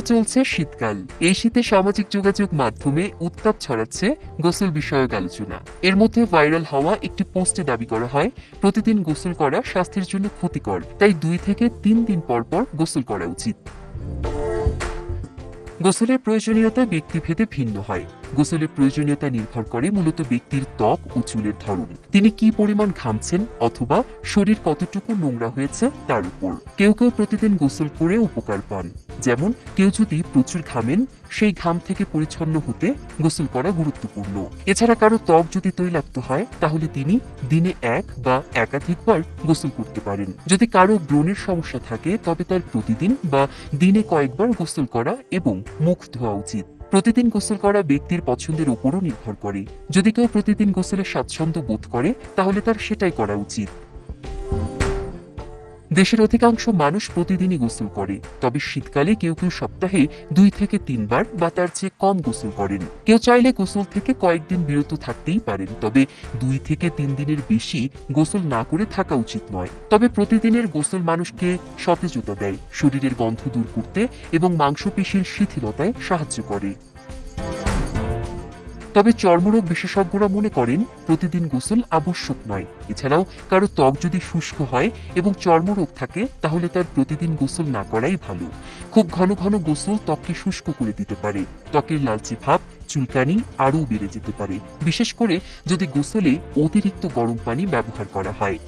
চলছে শীতকাল। এই শীতে সামাজিক যোগাযোগ মাধ্যমে উত্তাপ ছড়াচ্ছে গোসল বিষয়ক আলোচনা। এর মধ্যে ভাইরাল হওয়া একটি পোস্টে দাবি করা হয়, প্রতিদিন গোসল করা স্বাস্থ্যের জন্য ক্ষতিকর। তাই দুই থেকে তিন দিন পর পর গোসল করা উচিত। গোসলের প্রয়োজনীয়তা ব্যক্তিভেদে ভিন্ন হয়। গোসলের প্রয়োজনীয়তা নির্ভর করে মূলত ব্যক্তির ত্বক ও চুলের ধরন। তিনি কি পরিমাণ ঘামছেন অথবা শরীর কতটুকু নোংরা হয়েছে তার উপর। কেউ কেউ প্রতিদিন গোসল করে উপকার পান। যেমন কেউ যদি প্রচুর ঘামেন, সেই ঘাম থেকে পরিচ্ছন্ন হতে গোসল করা গুরুত্বপূর্ণ। এছাড়া কারও ত্বক যদি তৈলাক্ত হয়, তাহলে তিনি দিনে এক বা একাধিকবার গোসল করতে পারেন। যদি কারও ব্রণের সমস্যা থাকে, তবে তার প্রতিদিন বা দিনে কয়েকবার গোসল করা এবং মুখ ধোয়া উচিত। প্রতিদিন গোসল করা ব্যক্তির পছন্দের উপরও নির্ভর করে। যদি কেউ প্রতিদিন গোসলে স্বাচ্ছন্দ্য বোধ করে, তাহলে তার সেটাই করা উচিত। দেশের অধিকাংশ মানুষ প্রতিদিনই গোসল করে, তবে শীতকালে কেউ কেউ সপ্তাহে দুই থেকে তিনবার বা তার চেয়ে কম গোসল করেন। কেউ চাইলে গোসল থেকে কয়েকদিন বিরত থাকতেই পারেন, তবে দুই থেকে তিন দিনের বেশি গোসল না করে থাকা উচিত নয়। তবে প্রতিদিনের গোসল মানুষকে সতেজতা দেয়, শরীরের গন্ধ দূর করতে এবং মাংসপেশির শিথিলতায় সাহায্য করে। তবে চর্মরোগ বিশেষজ্ঞরা মনে করেন প্রতিদিন গোসল আবশ্যক নয়। এছাড়াও কারও ত্বক যদি শুষ্ক হয় এবং চর্মরোগ থাকে, তাহলে তার প্রতিদিন গোসল না করাই ভালো। খুব ঘন ঘন গোসল ত্বককে শুষ্ক করে দিতে পারে। ত্বকের লালচে ভাব, চুলকানি আরও বেড়ে যেতে পারে। বিশেষ করে যদি গোসলে অতিরিক্ত গরম পানি ব্যবহার করা হয়।